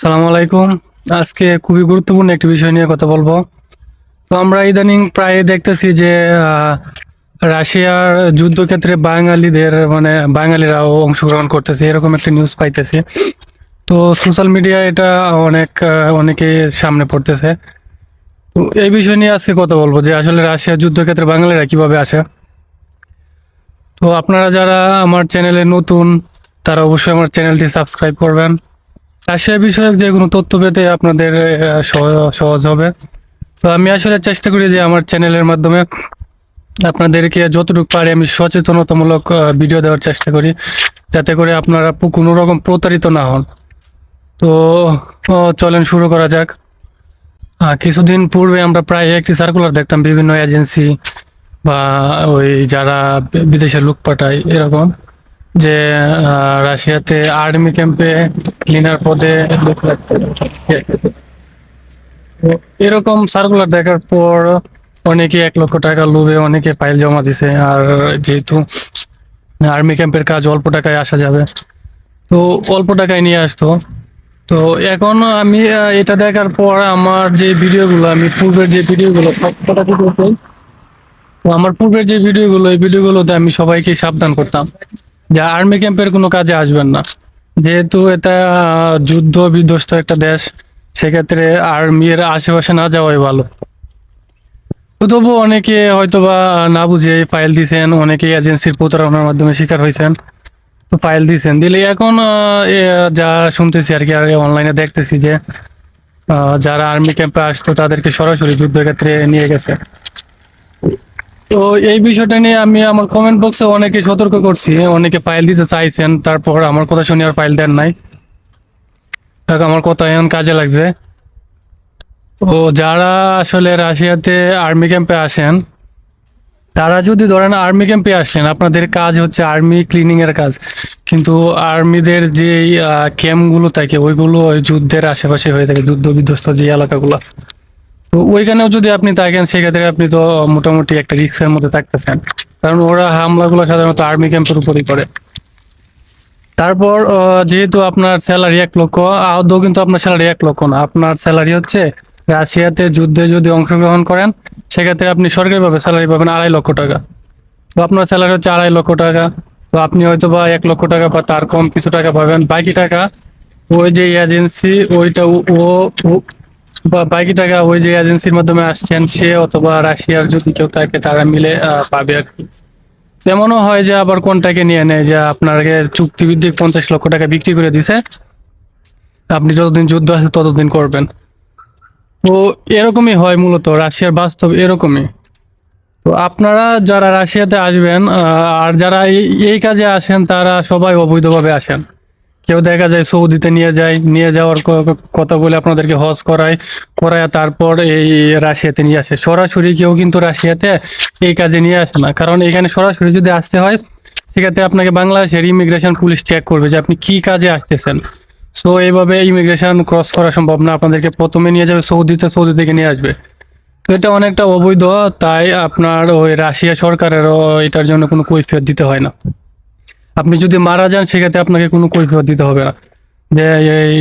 সালামু আলাইকুম। আজকে খুবই গুরুত্বপূর্ণ একটি বিষয় নিয়ে কথা বলব। তো আমরা ইদানিং প্রায় দেখতেছি যে রাশিয়ার যুদ্ধক্ষেত্রে বাঙালিদের মানে বাঙালিরাও অংশগ্রহণ করতেছে। এরকম একটা নিউজ পাইতেছি। তো সোশ্যাল মিডিয়া এটা অনেক অনেকে সামনে পড়তেছে। তো এই বিষয় নিয়ে আজকে কথা বলব যে, আসলে রাশিয়ার যুদ্ধক্ষেত্রে বাঙালিরা কীভাবে আসে। তো আপনারা যারা আমার চ্যানেলে নতুন, তারা অবশ্যই আমার চ্যানেলটি সাবস্ক্রাইব করবেন। রাশিয়া বিষয়ক যে কোনো তথ্য পেতে আপনাদের সহজ হবে। তো আমি আসলে চেষ্টা করি যে আমার চ্যানেলের মাধ্যমে আপনাদেরকে যতটুকু পারি আমি সচেতনতামূলক ভিডিও দেওয়ার চেষ্টা করি, যাতে করে আপনারা কোনো রকম প্রতারিত না হন। তো চলেন শুরু করা যাক। কিছুদিন পূর্বে আমরা প্রায় একটি সার্কুলার দেখতাম, বিভিন্ন এজেন্সি বা ওই যারা বিদেশে লোক পাঠায় এরকম। যে রাশিয়াতে আর্মি ক্যাম্পে ক্লিনার পদে এরকম সার্কুলার দেখার পর অনেকে এক লক্ষ টাকা লোভে অনেকে ফাইল জমা দিছে। আর যেহেতু আর্মি ক্যাম্পের কাজ অল্প টাকায় আসা যাবে, তো অল্প টাকায় নিয়ে আসতো। তো এখন আমি এটা দেখার পর আমার যে ভিডিওগুলো, আমি পূর্বের যে ভিডিওগুলো সবকটা তো আমার পূর্বের যে ভিডিওগুলো, এই ভিডিওগুলোতে আমি সবাইকে সাবধান করতাম। যে আর্মি ক্যাম্পের কোনো কাজে আসবেন না। যেহেতু এটা যুদ্ধ বিধ্বস্ত একটা দেশ, সেক্ষেত্রে আর্মির আশেপাশে না যাওয়াই ভালো। তো তবু অনেকে হয়তো বা না বুঝে ফাইল দিয়েছেন অনেকে এজেন্সির প্রতারণার মাধ্যমে শিকার হয়েছেন। তো ফাইল দিয়েছেন দিলে এখন যা শুনতেছি আর কি, আর অনলাইনে দেখতেছি যে যারা আর্মি ক্যাম্পে আসতো তাদেরকে সরাসরি যুদ্ধক্ষেত্রে নিয়ে গেছে। তো এই বিষয়টা নিয়ে আমি আমার কমেন্ট বক্সে অনেকে সতর্ক করছি অনেকে ফাইল দিতে চাইছেন, তারপর আমার কথা শুনে আর ফাইল দেন নাই। আমার কথা এখন কাজে লাগছে। তো যারা আসলে রাশিয়াতে আর্মি ক্যাম্পে আসেন, তারা যদি ধরেন আর্মি ক্যাম্পে আসেন, আপনাদের কাজ হচ্ছে আর্মি ক্লিনিং এর কাজ। কিন্তু আর্মিদের যে ক্যাম্পগুলো থাকে, ওইগুলো ওই যুদ্ধের আশেপাশে হয়ে থাকে, যুদ্ধ বিধ্বস্ত যে এলাকাগুলো। ওইখানেও যদি আপনি থাকেন, সেক্ষেত্রে আপনি তো মোটামুটি একটা রিক্সের মধ্যে থাকতেছেন। কারণ ওরা হামলাগুলো সাধারণত আর্মি ক্যাম্পের উপরই করে। তারপর যেহেতু আপনার স্যালারি এক লক্ষ, আদৌ কিন্তু আপনার স্যালারি এক লক্ষ না। আপনার স্যালারি হচ্ছে রাশিয়াতে যুদ্ধে যদি অংশগ্রহণ করেন, সেক্ষেত্রে আপনি সরকারিভাবে স্যালারি পাবেন আড়াই লক্ষ টাকা। তো আপনার স্যালারি হচ্ছে আড়াই লক্ষ টাকা। তো আপনি হয়তো বা এক লক্ষ টাকা বা তার কম কিছু টাকা পাবেন। বাকি টাকা ওই যে এজেন্সি ওইটা ও- বা বাকি টাকা ওই যে এজেন্সির মাধ্যমে আসছেন, সে অথবা রাশিয়ার যদি কেউ থাকে, তারা মিলে পাবে আর কি। তেমনও হয় যে আবার কোনটাকে নিয়ে নেয়, যে আপনাকে চুক্তিভিত্তিক পঞ্চাশ লক্ষ টাকা বিক্রি করে দিছে। আপনি যতদিন যুদ্ধ আছে, ততদিন করবেন। তো এরকমই হয় মূলত, রাশিয়ার বাস্তব এরকমই। তো আপনারা যারা রাশিয়াতে আসবেন আর যারা এই- এই কাজে আসেন, তারা সবাই অবৈধভাবে আসেন। কেউ দেখা যায় সৌদিতে নিয়ে যায়, নিয়ে যাওয়ার কথা বলে আপনাদেরকে হজ করায় করায় তারপর এই রাশিয়াতে নিয়ে আসে। সরাসরি কেউ কিন্তু রাশিয়াতে এই কাজে নিয়ে আসে না। কারণ এখানে সরাসরি যদি আসতে হয়, সেক্ষেত্রে আপনাকে বাংলাদেশের ইমিগ্রেশন পুলিশ চেক করবে যে আপনি কি কাজে আসতেছেন। সো এইভাবে ইমিগ্রেশন ক্রস করা সম্ভব না। আপনাদেরকে প্রথমে নিয়ে যাবে সৌদিতে, সৌদি থেকে নিয়ে আসবে। তো এটা অনেকটা অবৈধ, তাই আপনার ওই রাশিয়া সরকারেরও এটার জন্য কোনো কৈফিয়ত দিতে হয় না। আপনি যদি মারা যান, সেক্ষেত্রে আপনাকে কোনো কৈফিয়ত দিতে হবে না। যে এই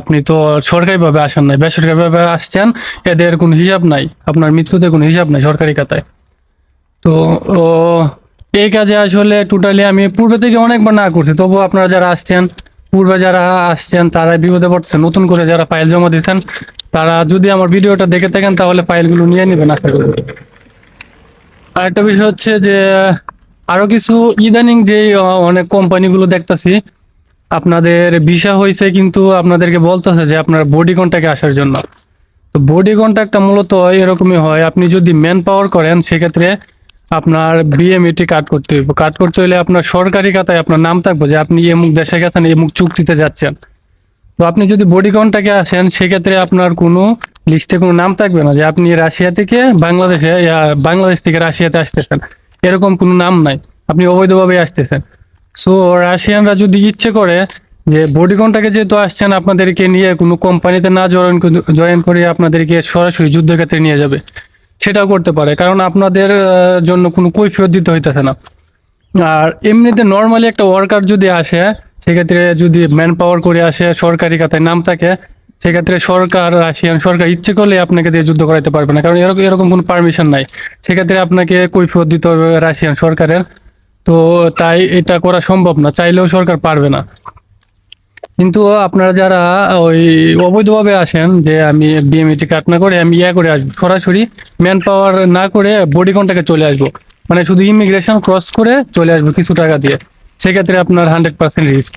আপনি তো সরকারিভাবে আসেন নাই। বেসরকারিভাবে আসছেন, এদের কোনো হিসাব নাই। আপনার মৃত্যুতে কোনো হিসাব নাই সরকারি খাতায়। তো এই কাজে আসলে টোটালি আমি পূর্বে থেকে অনেকবার না করছি। তবু আপনারা যারা আসছেন, পূর্বে যারা আসছেন, তারা বিপদে পড়ছেন। নতুন করে যারা ফাইল জমা দিয়েছেন, তারা যদি আমার ভিডিওটা দেখে থাকেন, তাহলে ফাইলগুলো নিয়ে নেবেন, আশা করি। আরেকটা বিষয় হচ্ছে যে আরও কিছু ইদানিং যে অনেক কোম্পানিগুলো দেখতাছি, আপনাদের ভিসা হয়েছে কিন্তু আপনাদেরকে বলতেছে যে আপনার বডি কন্ট্যাক্টে আসার জন্য। তো বডি কন্ট্যাক্টটা মূলত এরকমই হয়, আপনি যদি ম্যান পাওয়ার করেন, সেক্ষেত্রে আপনার বিএমইটি কার্ড করতে হইব। কার্ড করতে হলে আপনার সরকারি খাতায় আপনার নাম থাকব যে আপনি এমুক দেশে গেছেন এমুক চুক্তিতে যাচ্ছেন। তো আপনি যদি বডি কন্ট্যাক্টে আসেন, সেক্ষেত্রে আপনার কোনো লিস্টে কোনো নাম থাকবে না যে আপনি রাশিয়া থেকে বাংলাদেশে বাংলাদেশ থেকে রাশিয়াতে আসতেছেন। এরকম কোনো নাম নাই। আপনি অবৈধভাবে আসতেছেন। সো রাশিয়ানরা যদি ইচ্ছে করে যে বডি কন্ট্যাক্টে যেহেতু আসছেন, আপনাদেরকে নিয়ে কোনো কোম্পানিতে না জয়েন জয়েন করে আপনাদেরকে সরাসরি যুদ্ধক্ষেত্রে নিয়ে যাবে। সেটাও করতে পারে। কারণ আপনাদের জন্য কোনো কৈফিয়ত দিতে হইতেছে না। আর এমনিতে নর্মালি একটা ওয়ার্কার যদি আসে, সেক্ষেত্রে যদি ম্যান পাওয়ার করে আসে, সরকারি খাতায় নাম থাকে সেক্ষেত্রে সরকার, রাশিয়ান সরকার ইচ্ছে করলে আপনাকে দিয়ে যুদ্ধ করাইতে পারবে না, কারণ এরকম এরকম কোনো পারমিশন নাই। সেক্ষেত্রে আপনাকে কৈফিয়ত দিতে হবে রাশিয়ান সরকারের। তো তাই এটা করা সম্ভব না, চাইলেও সরকার পারবে না। কিন্তু আপনারা যারা ওই অবৈধভাবে আসেন, যে আমি বিএমইটি কাট না করে, আমি ইয়া করে আসব, সরাসরি ম্যান পাওয়ার না করে বডি কন্টাক্টে চলে আসব। মানে শুধু ইমিগ্রেশন ক্রস করে চলে আসব কিছু টাকা দিয়ে। সেক্ষেত্রে আপনার হান্ড্রেড পার্সেন্ট রিস্ক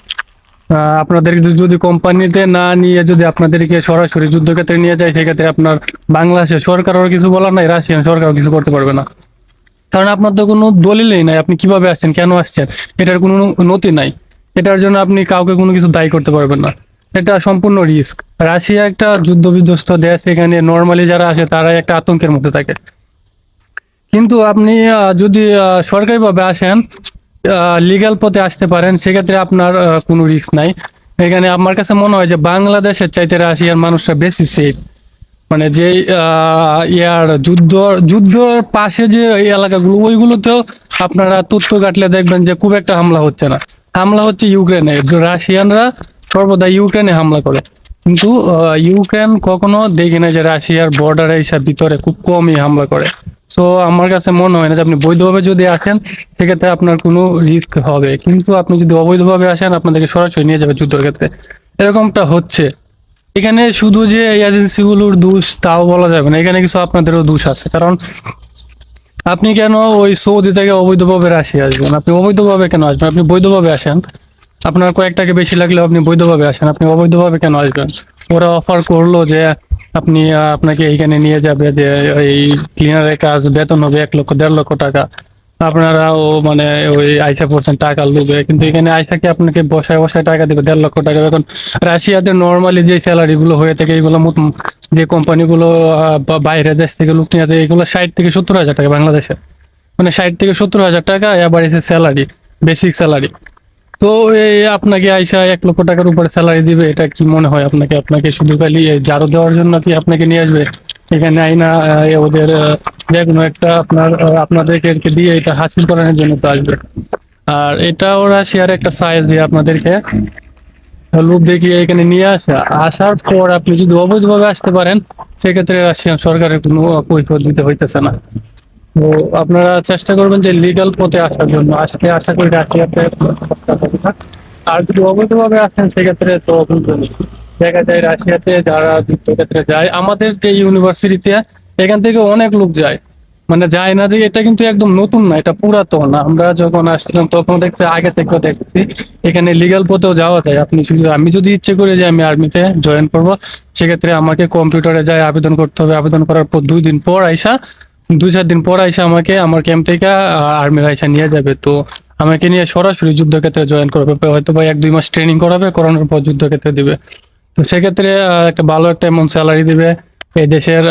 আপনাদের যদি কোম্পানিতে না নিয়ে যদি আপনাদেরকে সরাসরি যুদ্ধক্ষেত্রে নিয়ে যায়, সেক্ষেত্রে আপনার বাংলাদেশের সরকারও কিছু বলার নাই রাশিয়ান সরকারও কিছু করতে পারবে না। কারণ আপনার তো কোনো দলিলই নাই, আপনি কীভাবে আসছেন, কেন আসছেন, এটার কোনো নথি নাই। এটার জন্য আপনি কাউকে কোনো কিছু দায়ী করতে পারবেন না। এটা সম্পূর্ণ রিস্ক রাশিয়া একটা যুদ্ধ বিধ্বস্ত দেশ, এখানে নর্মালি যারা আসে, তারাই একটা আতঙ্কের মধ্যে থাকে। কিন্তু আপনি যদি সরকারিভাবে আসেন লিগ্যাল পথে আসতে পারেন, সেক্ষেত্রে আপনার কোনো রিস্ক নাই। এখানে আমার কাছে মনে হয় যে বাংলাদেশের চাইতে রাশিয়ার মানুষরা বেশি সেফ মানে যে ইয়ার যুদ্ধ, যুদ্ধর পাশে যে এলাকাগুলো, ওইগুলোতেও আপনারা তথ্য কাটলে দেখবেন যে খুব একটা হামলা হচ্ছে না। হামলা হচ্ছে ইউক্রেনে। রাশিয়ানরা সর্বদা ইউক্রেনে হামলা করে। কিন্তু ইউক্রেন কখনো দেখি না যে রাশিয়ার বর্ডারে হিসাব ভিতরে খুব কমই হামলা করে। সো আমার কাছে মনে হয় না যে আপনি বৈধভাবে যদি আসেন, সেক্ষেত্রে আপনার কোনো রিস্ক হবে। কিন্তু আপনি যদি অবৈধভাবে আসেন, আপনাদেরকে সরাসরি নিয়ে যাবে যুদ্ধের ক্ষেত্রে। এরকমটা হচ্ছে। এখানে শুধু যে এজেন্সিগুলোর দোষ, তাও বলা যাবে না। এখানে কিছু আপনাদেরও দোষ আছে। কারণ আপনি কেন ওই সৌদি থেকে অবৈধভাবে রাশিয়া আসবেন? আপনি অবৈধভাবে কেন আসবেন? আপনি বৈধভাবে আসেন। আপনার কয়েক টাকা বেশি লাগলেও আপনি বৈধভাবে আসেন। আপনি অবৈধভাবে কেন আসবেন? ওরা অফার করল যে আপনি আপনাকে এইখানে নিয়ে যাবে যে, এই ক্লিনারের কাজ বেতন হবে এক লক্ষ, দেড় লক্ষ টাকা। আপনারা ও মানে ওই আইসা পড়ছেন, টাকা লুবে। কিন্তু এখানে আইসা কি আপনাকে বসায় বসায় টাকা দেবে, দেড় লক্ষ টাকা? এখন রাশিয়াতে নর্মালি যে স্যালারি গুলো হয়ে থাকে এইগুলো যে কোম্পানিগুলো বাইরের দেশ থেকে লুক নিয়ে যায় এগুলো ষাট থেকে সত্তর হাজার টাকা বাংলাদেশে। মানে ষাট থেকে সত্তর হাজার টাকা এবার এসে স্যালারি বেসিক স্যালারি তো এই আপনাকে আইসা এক লক্ষ টাকার উপরে স্যালারি দিবে, এটা কি মনে হয় আপনাকে? আপনাকে শুধু খালি জারো দেওয়ার জন্য কি আপনাকে নিয়ে আসবে? এখানে আইনা ওদের যে কোনো একটা আপনার আপনাদেরকে দিয়ে এটা হাসিল করানোর জন্য তো আসবে। আর এটা ওরা শেয়ার একটা সাইজ দিয়ে আপনাদেরকে লোক দেখিয়ে এখানে নিয়ে আসা। আসার পর আপনি যদি অবৈধভাবে আসতে পারেন, সেক্ষেত্রে রাশিয়ান সরকারের কোনো কৈফিয়ত দিতে হইতেছে না। তো আপনারা চেষ্টা করবেন যে লিগাল পথে আসার জন্য। আজকে আশা করি রাশিয়াতে। আর যদি অবৈধভাবে আসেন, সেক্ষেত্রে তো দেখা যায় রাশিয়াতে যারা যুদ্ধক্ষেত্রে যায়, আমাদের যে ইউনিভার্সিটিতে, এখান থেকে অনেক লোক যায়। মানে যায় না যে এটা কিন্তু একদম নতুন না, এটা পুরাতন। আমরা যখন আসছিলাম, তখন দেখছি, আগে থেকেও দেখছি, এখানে লিগাল পথেও যাওয়া যায়। আপনি শুধু, আমি যদি ইচ্ছে করে যে আমি আর্মিতে জয়েন করব। সেক্ষেত্রে আমাকে কম্পিউটারে যায় আবেদন করতে হবে। আবেদন করার পর দুই দিন পর আইসা দুই চার দিন পর আইসা আমাকে, আমার ক্যাম্প থেকে আর্মির আইসা নিয়ে যাবে। তো আমাকে নিয়ে সরাসরি যুদ্ধক্ষেত্রে জয়েন করবে। হয়তো বা এক দুই মাস ট্রেনিং করাবে, করানোর পর যুদ্ধক্ষেত্রে দিবে। তো সেক্ষেত্রে একটা ভালো একটা এমন স্যালারি দিবে। এই দেশের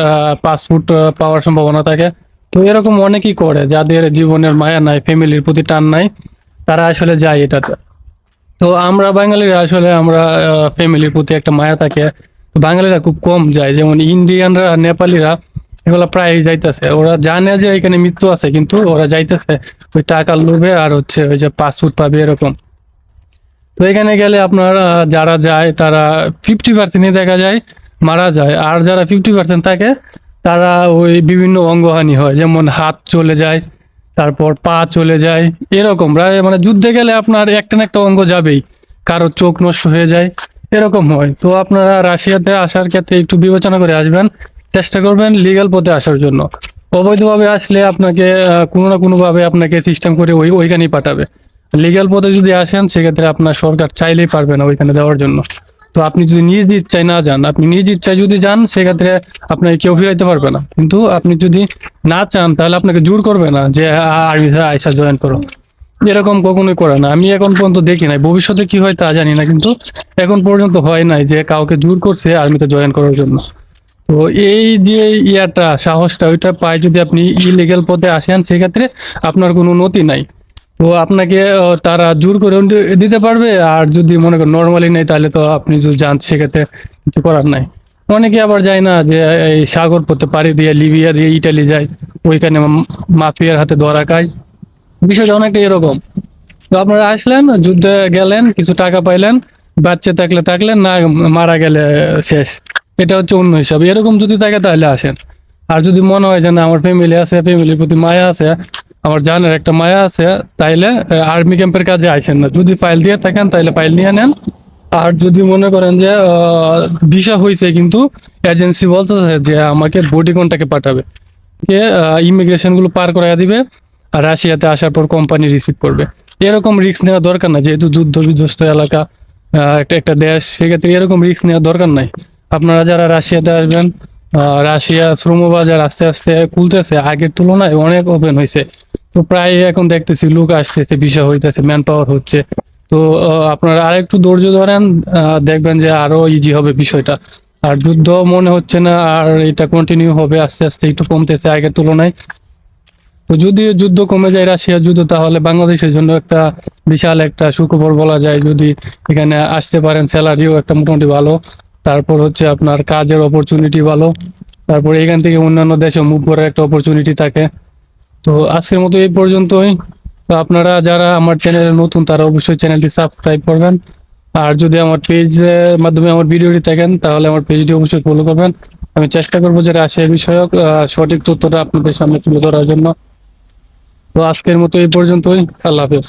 পাসপোর্ট পাওয়ার সম্ভাবনা থাকে। তো এরকম অনেকেই করে, যাদের জীবনের মায়া নাই, ফ্যামিলির প্রতি টান নাই, তারা আসলে যায় এটাতে। তো আমরা বাঙালিরা আসলে আমরা ফ্যামিলির প্রতি একটা মায়া থাকে। বাঙালিরা খুব কম যায়। যেমন ইন্ডিয়ানরা, নেপালিরা এগুলা প্রায় যাইতেছে। ওরা জানে যে এখানে মৃত্যু আছে, কিন্তু ওরা যাইতেছে ওই টাকার লোভে আর হচ্ছে ওই যে পাসপোর্ট পাবে এরকম। তো এখানে গেলে আপনার যারা যায় তারা ফিফটি পার্সেন্টই দেখা যায়, মারা যায়। আর যারা ফিফটি পার্সেন্ট থাকে, তারা ওই বিভিন্ন অঙ্গহানি হয়। যেমন হাত চলে যায়, তারপর পা চলে যায়, এরকম। প্রায় মানে যুদ্ধে গেলে আপনার একটা না একটা অঙ্গ যাবেই। কারও চোখ নষ্ট হয়ে যায়, এরকম হয়। তো আপনারা রাশিয়াতে আসার ক্ষেত্রে একটু বিবেচনা করে আসবেন। চেষ্টা করবেন লিগ্যাল পথে আসার জন্য। অবৈধভাবে আসলে আপনাকে কোনো না কোনো ভাবে আপনাকে সিস্টেম করে ওই ওইখানেই পাঠাবে। লিগ্যাল পথে যদি আসেন, সেক্ষেত্রে আপনার সরকার চাইলেই পারবে না ওইখানে দেওয়ার জন্য। তো আপনি যদি নিজ ইচ্ছায় না যান, আপনি নিজ ইচ্ছায় যদি যান, সেক্ষেত্রে আপনাকে কেউ ফিরাইতে পারবে না। কিন্তু আপনি যদি না চান, তাহলে আপনাকে জোর করবে না যে আর্মি আইসা জয়েন করো। এরকম কখনোই করে না। আমি এখন পর্যন্ত দেখি নাই। ভবিষ্যতে কি হয় তা জানি না, কিন্তু এখন পর্যন্ত হয় নাই যে, কাউকে জোর করছে আর্মিতে জয়েন করার জন্য। তো এই যে ইয়াটা, সাহসটা, ওইটা পায় যদি আপনি ইলিগেল পথে আসেন, সেক্ষেত্রে আপনার কোনো নথি নাই। তো আপনাকে তারা জোর করে দিতে পারবে, আর যদি মনে করেন নর্মালি নেই, তাহলে তো আপনি যদি যান, সেক্ষেত্রে কিছু করার নাই। অনেকে আবার যায় না, যে এই সাগর পথে পাড়ি দিয়ে লিবিয়া দিয়ে ইটালি যায়, ওইখানে মাফিয়ার হাতে ধরা খায়। বিষয়টা অনেকটা এরকম। তো আপনারা আসলেন, যুদ্ধে গেলেন, কিছু টাকা পাইলেন, বাচ্চা থাকলে থাকলেন, না মারা গেলে শেষ। এটা হচ্ছে অন্য হিসাব। এরকম যদি থাকে তাহলে আসেন। আর যদি মনে হয় যে না, আমার ফ্যামিলি আছে ফ্যামিলির প্রতি মায়া আছে, আমার জানের একটা মায়া আছে, তাইলে আর্মি ক্যাম্পের কাজে আসেন না। যদি ফাইল দিয়ে থাকেন, তাইলে ফাইল নিয়ে নেন। আর যদি মনে করেন যে ভিসা হয়েছে কিন্তু এজেন্সি বলতেছে যে, আমাকে বডি কন্টাকে পাঠাবে। কে ইমিগ্রেশনগুলো পার করাইয়া দিবে আর রাশিয়াতে আসার পর কোম্পানি রিসিভ করবে। এরকম রিস্ক নেওয়া দরকার না যেহেতু যুদ্ধ বিধ্বস্ত এলাকা একটা একটা দেশ, সেক্ষেত্রে এরকম রিস্ক নেওয়া দরকার নাই। আপনারা যারা রাশিয়াতে আসবেন রাশিয়া শ্রমবাজার আস্তে আস্তে খুলতেছে, আগের তুলনায় অনেক ওপেন হয়েছে। তো প্রায় এখন দেখতেছি লোক আসতেছে বিষয় হইতেছে ম্যান পাওয়ার হচ্ছে। তো আপনারা আরেকটু ধৈর্য ধরেন দেখবেন যে আরও ইজি হবে বিষয়টা। আর যুদ্ধ মনে হচ্ছে না, আর এটা কন্টিনিউ হবে, আস্তে আস্তে একটু কমতেছে আগের তুলনায়। তো যদি যুদ্ধ কমে যায় রাশিয়ার যুদ্ধ, তাহলে বাংলাদেশের জন্য একটা বিশাল একটা সুখবর বলা যায়। যদি এখানে আসতে পারেন স্যালারিও একটা মোটামুটি ভালো। তারপর হচ্ছে আপনার কাজের অপরচুনিটি ভালো। তারপর এখান থেকে অন্যান্য দেশে মুভ করার একটা অপরচুনিটি থাকে। তো আজকের মতো এই পর্যন্তই। তো আপনারা যারা আমার চ্যানেলে নতুন, তারা অবশ্যই চ্যানেলটি সাবস্ক্রাইব করবেন। আর যদি আমার পেজের মাধ্যমে আমার ভিডিওটি দেখেন, তাহলে আমার পেজটি অবশ্যই ফলো করবেন। আমি চেষ্টা করব যে রাশিয়া বিষয়ক সঠিক তথ্যটা আপনাদের সামনে তুলে ধরার জন্য। তো আজকের মতো এই পর্যন্তই। আল্লাহ হাফেজ।